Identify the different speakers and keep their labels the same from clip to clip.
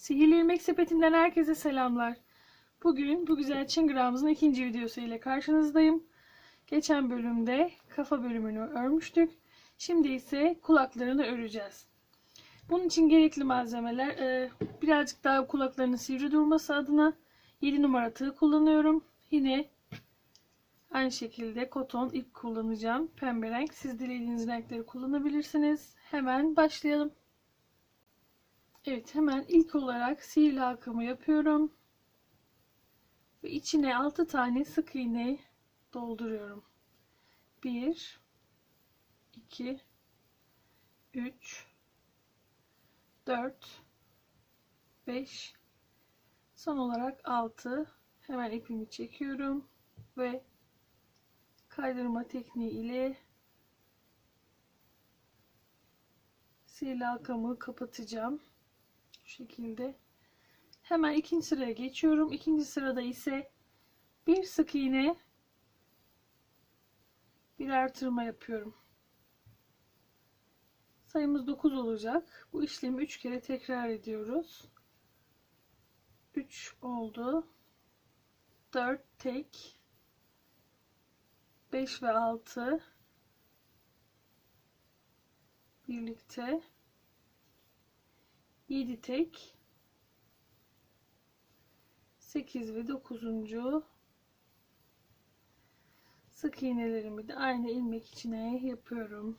Speaker 1: Sihirli ilmek sepetinden herkese selamlar. Bugün bu güzel çıngırağımızın ikinci videosu ile karşınızdayım. Geçen bölümde kafa bölümünü örmüştük. Şimdi ise kulaklarını öreceğiz. Bunun için gerekli malzemeler e, birazcık daha kulaklarının sivri durması adına 7 numara tığ kullanıyorum. Yine aynı şekilde koton ip kullanacağım. Pembe renk. Siz dilediğiniz renkleri kullanabilirsiniz. Hemen başlayalım. Evet hemen ilk olarak sihirli halkamı yapıyorum. Ve içine 6 tane sık iğne dolduruyorum. 1 2 3 4 5 son olarak 6 hemen ipimi çekiyorum ve kaydırma tekniği ile sihirli halkamı kapatacağım şekilde. Hemen ikinci sıraya geçiyorum. İkinci sırada ise bir sık iğne bir artırma yapıyorum. Sayımız 9 olacak. Bu işlemi 3 kere tekrar ediyoruz. 3 oldu. 4 tek 5 ve 6 birlikte 7 tek 8 ve 9. sık iğnelerimi de aynı ilmek içine yapıyorum.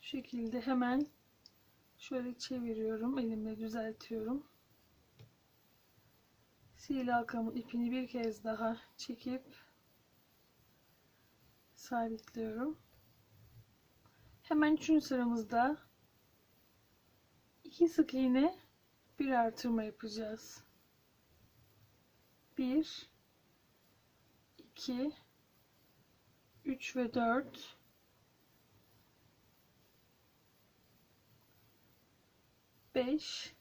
Speaker 1: Şu şekilde hemen şöyle çeviriyorum. Elimle düzeltiyorum. Sihirli halkamın ipini bir kez daha çekip sabitliyorum. Hemen 3. sıramızda 2 sık iğne bir artırma yapacağız. 1 2 3 ve 4 5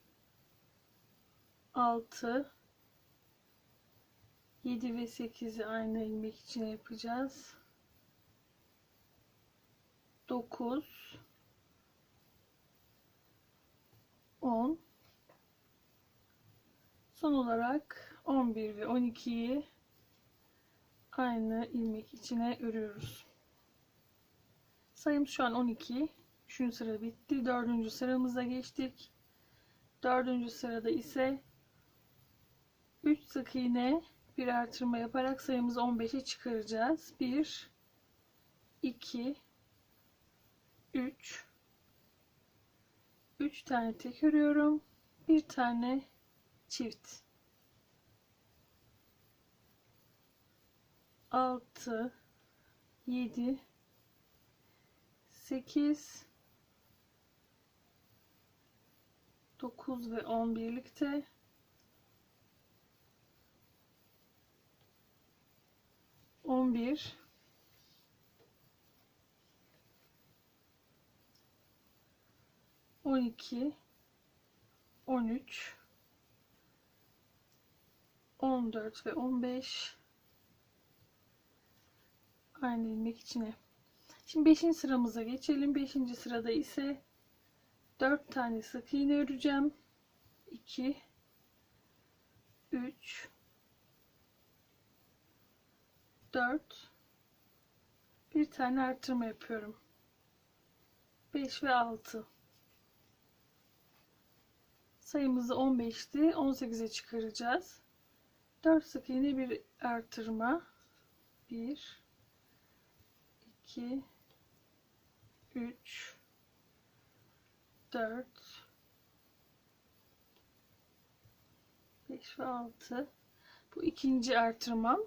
Speaker 1: 6 7 ve 8'i aynı ilmek içine yapacağız. 9 10 son olarak 11 ve 12'yi aynı ilmek içine örüyoruz. Sayım şu an 12. 3. sıra bitti. 4. sıramıza geçtik. 4. sırada ise 3 sık iğne bir artırma yaparak sayımızı 15'e çıkaracağız. 1 2 3 3 tane tek örüyorum. Bir tane çift. 6 7 8 9 ve 10 birlikte. On bir. On iki. On üç on dört ve on beş aynı ilmek içine. Şimdi 5. sıramıza geçelim. 5. sırada ise 4 tane sık iğne öreceğim. 2 3 4 bir tane artırma yapıyorum. 5 ve 6 sayımızı 15'ti 18'e çıkaracağız 4 sık iğne bir artırma. 1 2 3 4 5 ve 6 bu ikinci artırmam.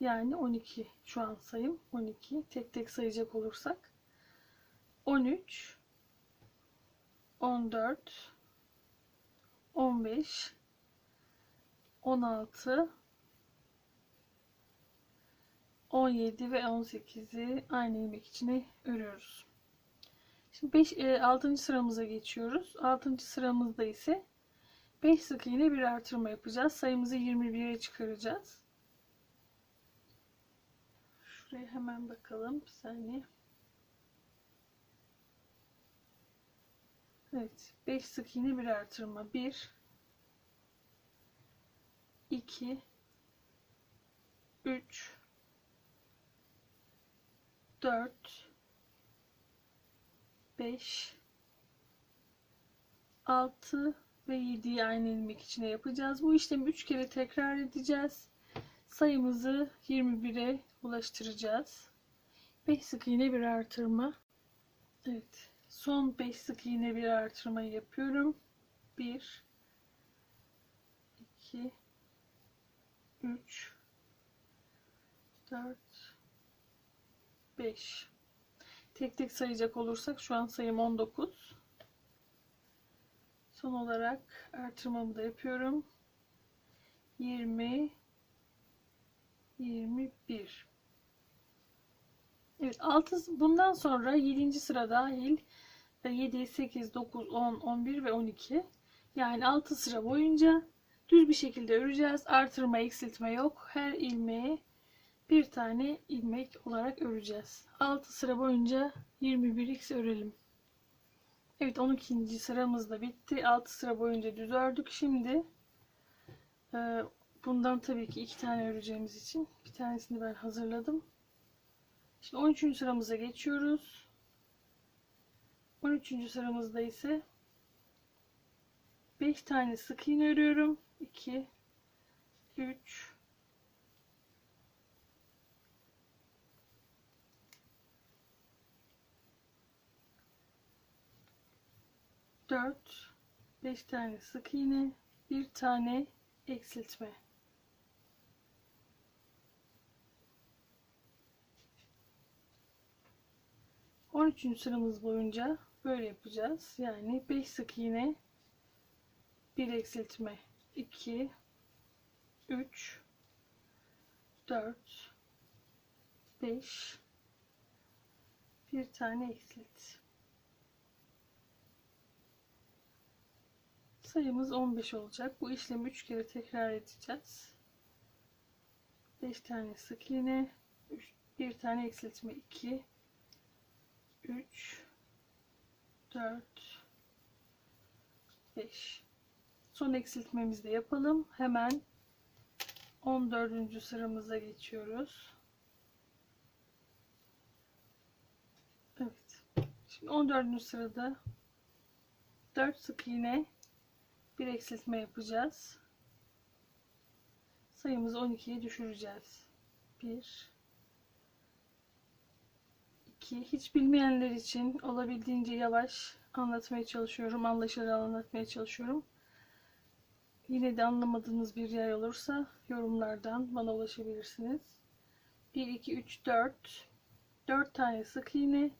Speaker 1: Yani 12 şu an sayım 12 tek tek sayacak olursak 13 14 15 16 17 ve 18'i aynı ilmek içine örüyoruz. Şimdi 5 e, 6. sıramıza geçiyoruz. 6. sıramızda ise 5 sık iğne bir artırma yapacağız. Sayımızı 21'e çıkaracağız. Şuraya hemen bakalım bir saniye. Evet. 5 sık iğne bir artırma. 1 2 3 4 5 6 ve 7'yi aynı ilmek içine yapacağız. Bu işlemi 3 kere tekrar edeceğiz. Sayımızı 21'e ulaştıracağız. 5 sık iğne bir artırma. Evet. Son 5 sık iğne bir artırmayı yapıyorum. 1 2 3 4 5 Tek tek sayacak olursak şu an sayım 19. Son olarak artırmamı da yapıyorum. 20 21 Evet, 6 bundan sonra 7. sıra dahil 7, 8, 9, 10, 11 ve 12. Yani 6 sıra boyunca düz bir şekilde öreceğiz. Artırma, eksiltme yok. Her ilmeği bir tane ilmek olarak öreceğiz. 6 sıra boyunca 21x örelim. Evet 12. sıramız da bitti. 6 sıra boyunca düz ördük. Şimdi e, bundan tabii ki 2 tane öreceğimiz için bir tanesini ben hazırladım. Şimdi 13. sıramıza geçiyoruz. 13. sıramızda ise 5 tane sık iğne örüyorum. 2 3 4 5 tane sık iğne, bir tane eksiltme. On üçüncü sıramız boyunca böyle yapacağız. Yani 5 sık iğne, bir eksiltme, 2 3 4 5 bir tane eksilt. Sayımız 15 olacak. Bu işlemi 3 kere tekrar edeceğiz. 5 tane sık iğne, 1 tane eksiltme 2 3 4 5 Son eksiltmemizi de yapalım. Hemen 14. sıramıza geçiyoruz. Evet. Şimdi 14. sırada 4 sık iğne bir eksiltme yapacağız. Sayımızı 12'ye düşüreceğiz. 1 2 Hiç bilmeyenler için olabildiğince yavaş anlatmaya çalışıyorum. Anlaşılır anlatmaya çalışıyorum. Yine de anlamadığınız bir yer olursa yorumlardan bana ulaşabilirsiniz. 1 2 3 4 4 tane sık iğne,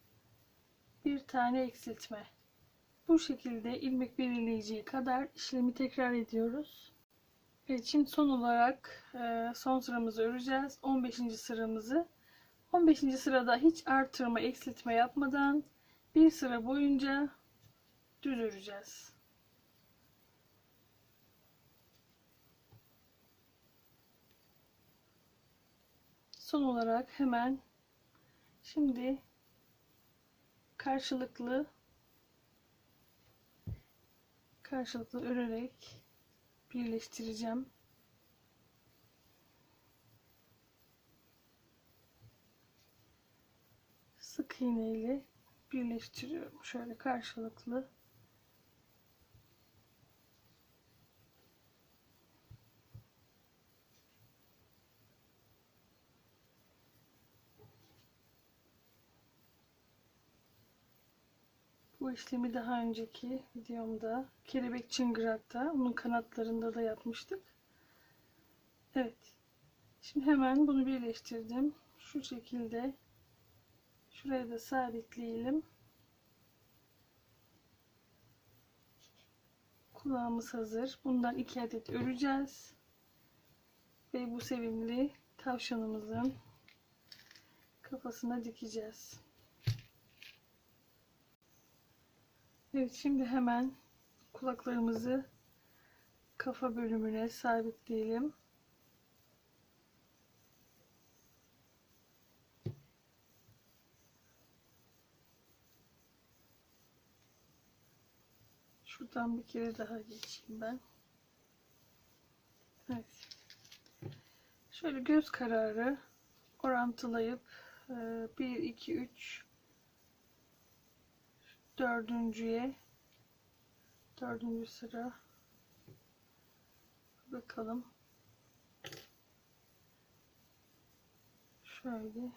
Speaker 1: bir tane eksiltme. Bu şekilde ilmek belirleyiciye kadar işlemi tekrar ediyoruz. Evet şimdi son olarak e, son sıramızı öreceğiz. 15. sıramızı 15. sırada hiç artırma eksiltme yapmadan bir sıra boyunca düz öreceğiz. Son olarak hemen şimdi karşılıklı karşılıklı örerek birleştireceğim. Sık iğne ile birleştiriyorum. Şöyle karşılıklı. Bu işlemi daha önceki videomda kelebek çıngırakta onun kanatlarında da yapmıştık. Evet. Şimdi hemen bunu birleştirdim. Şu şekilde şuraya da sabitleyelim. Kulağımız hazır. Bundan iki adet öreceğiz. Ve bu sevimli tavşanımızın kafasına dikeceğiz. Evet şimdi hemen kulaklarımızı kafa bölümüne sabitleyelim. Şuradan bir kere daha geçeyim ben. Evet. Şöyle göz kararı orantılayıp 1, 2, 3 dördüncüye dördüncü sıra bakalım şöyle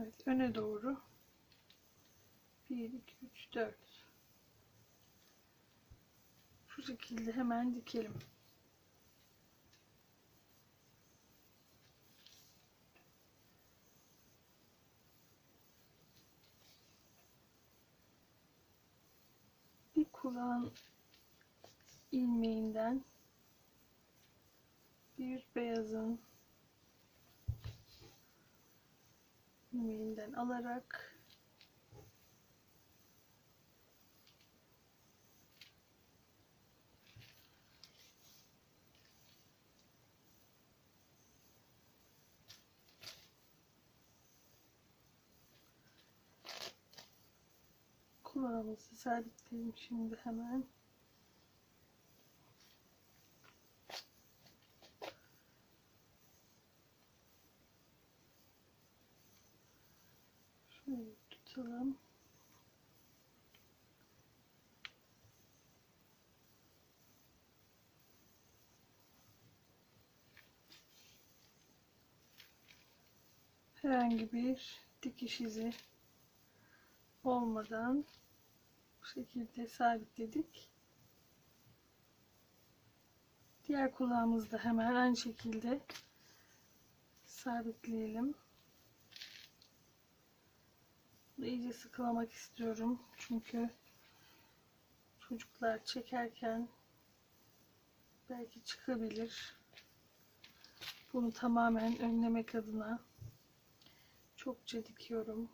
Speaker 1: Evet öne doğru 1 2 3 4 şu şekilde hemen dikelim. Bir kulağın ilmeğinden bir beyazın ilmeğinden alarak kulağımızı sabitleyelim şimdi hemen. Tutalım. Herhangi bir dikiş izi olmadan bu şekilde sabitledik. Diğer kulağımızda hemen aynı şekilde sabitleyelim. Bunu iyice sıkılamak istiyorum. Çünkü çocuklar çekerken belki çıkabilir. Bunu tamamen önlemek adına çokça dikiyorum.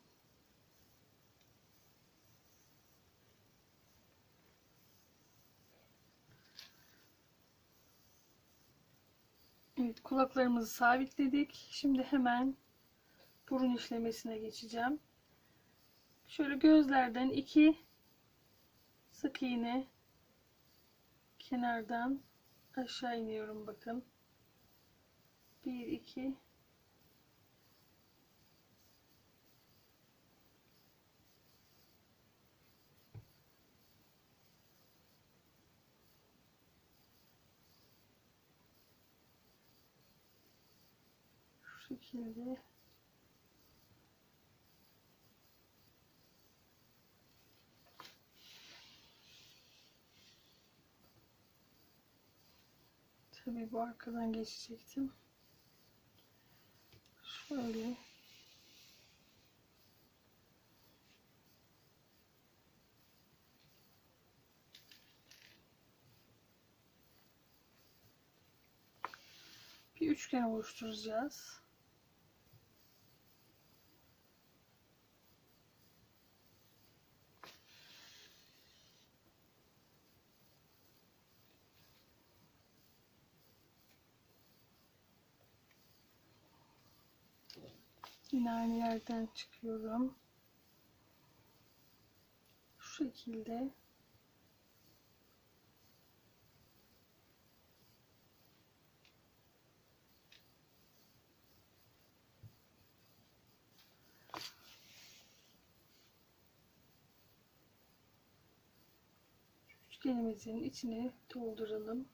Speaker 1: Evet kulaklarımızı sabitledik. Şimdi hemen burun işlemesine geçeceğim. Şöyle gözlerden iki sık iğne kenardan aşağı iniyorum bakın. 1 2 şu şekilde Tabii bu arkadan geçecektim. Şöyle bir üçgen oluşturacağız. Yine aynı yerden çıkıyorum. Şu şekilde üçgenimizin içine dolduralım.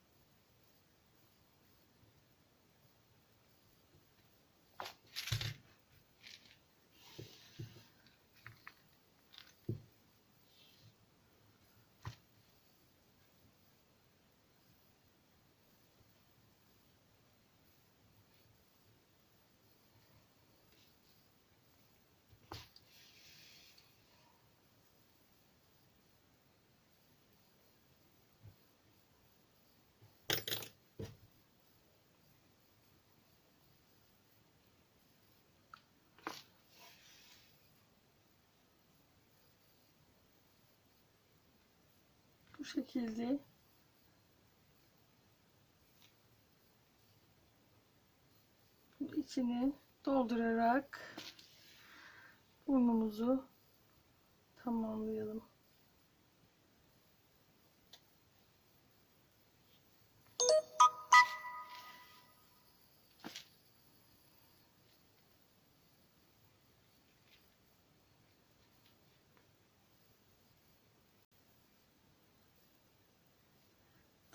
Speaker 1: Bu şekilde içini doldurarak burnumuzu tamamlayalım.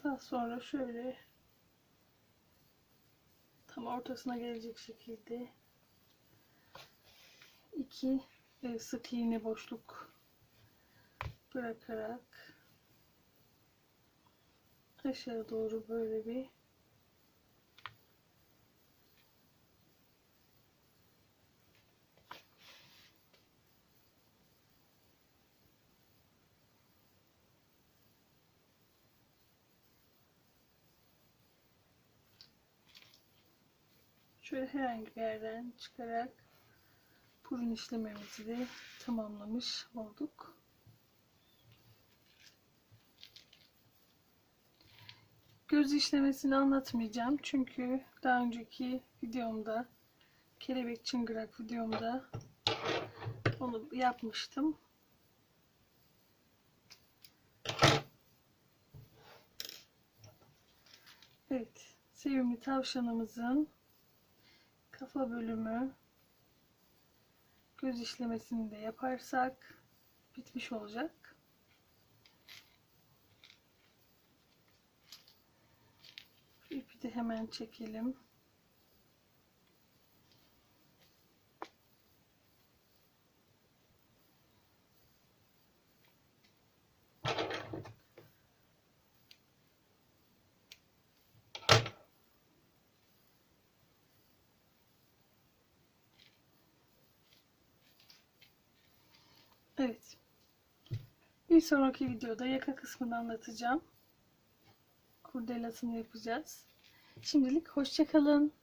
Speaker 1: Daha sonra şöyle tam ortasına gelecek şekilde iki e, sık iğne boşluk bırakarak aşağı doğru böyle bir şöyle herhangi bir yerden çıkarak burun işlememizi de tamamlamış olduk. Göz işlemesini anlatmayacağım çünkü daha önceki videomda kelebek çıngırak videomda onu yapmıştım. Evet, sevimli tavşanımızın kafa bölümü göz işlemesini de yaparsak bitmiş olacak. İpi de hemen çekelim. Evet. Bir sonraki videoda yaka kısmını anlatacağım. Kurdelasını yapacağız. Şimdilik hoşçakalın.